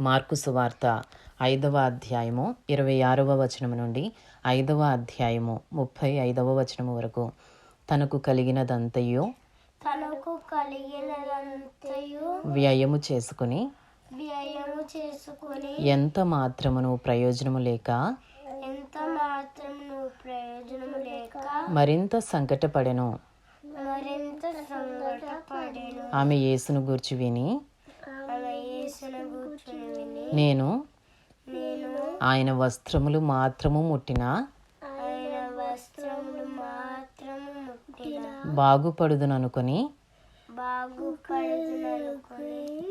Mark సువార్త ఐదవ అధ్యాయము ఇరవై ఆరవ వచనము నుండి ఐదవ అధ్యాయము ముప్పై ఐదవ వచనము వరకు. తనకు కలిగినదంతయు తనకు కలిగినదంతయు వ్యయము చేసుకుని వ్యయము చేసుకుని ఎంత మాత్రమును ప్రయోజనము లేక ఎంత మాత్రం నువ్వు ప్రయోజనము లేక మరింత సంకటపడెను. మరింత సంకటపడేను. ఆమె యేసును గూర్చి విని నేను ఆయన వస్త్రములు మాత్రము ముట్టిన? బాగుపడుదుననుకొని?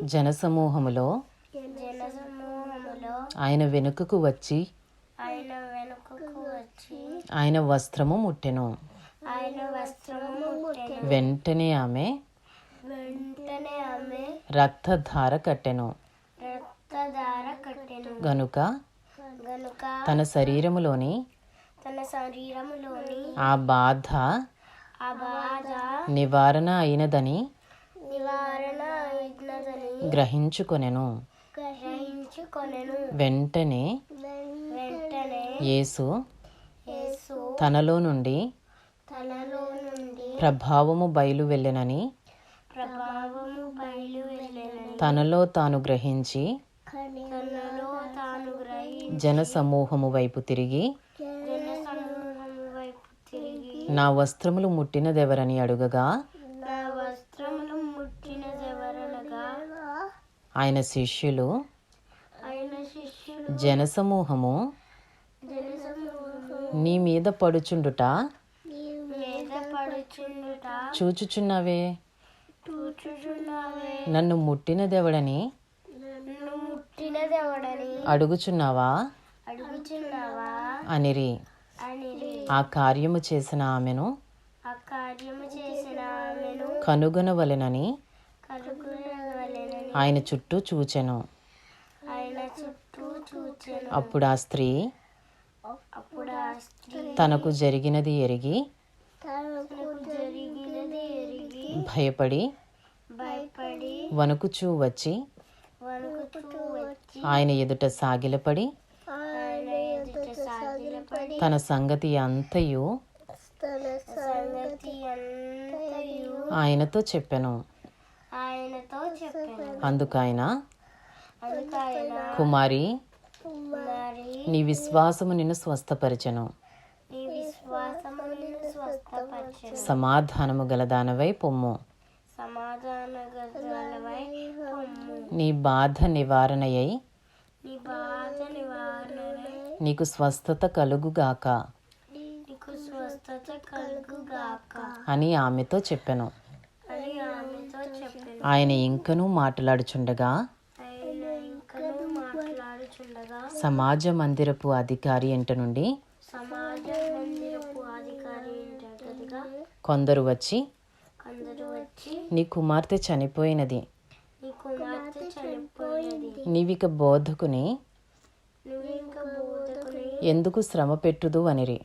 జనసమూహములో? ఆయన వెనుకకు వచ్చి? ఆయన వస్త్రము ముట్టెను. వెంటనే ఆమె రక్తధార కట్టెను. గనుక తన శరీరములోని తన శరీరములోని ఆ బాధ నివారణ అయినదని నివారణ అయినదని గ్రహించుకొనెను. గ్రహించుకొనెను. వెంటనే వెంటనే యేసు తనలో నుండి తనలో నుండి ప్రభావము బయలు వెళ్ళెనని ప్రభావము బయలు వెళ్ళెనని తనలో తాను గ్రహించి జనసమూహము వైపు తిరిగి నా వస్త్రములు ముట్టినదెవరని అడుగగా ఆయన శిష్యులు జనసమూహము నీ మీద పడుచుండుట చూచుచున్నవే. నన్ను ముట్టినదెవడని అడుగుచున్నావా? అనిరి. అని ఆ కార్యము చేసిన ఆమెను కనుగొనవలెనని ఆయన చుట్టూ చూచెను. అప్పుడు ఆ స్త్రీ తనకు జరిగినది ఎరిగి భయపడి వణుకుచూ వచ్చి ఆయన ఎదుట సాగిలపడి తన సంగతి అంతయు ఆయనతో చెప్పెను. అందుకైన కుమారి మరి నీ విశ్వాసము నిన్ను స్వస్థపరచెను. సమాధానము గలదానవై పొమ్ము. నీ బాధ నివారణయై నీకు స్వస్థత కలుగుగాక. నీకు స్వస్థత కలుగుగాక అని ఆమెతో చెప్పెను. ఆయన ఇంకనూ మాట్లాడుచుండగా సమాజ మందిరపు అధికారి ఇంట నుండి కొందరు వచ్చి నీ కుమార్తె చనిపోయినది. నీవిక బోధకుని ఎందుకు శ్రమ పెట్టుదు అనిరి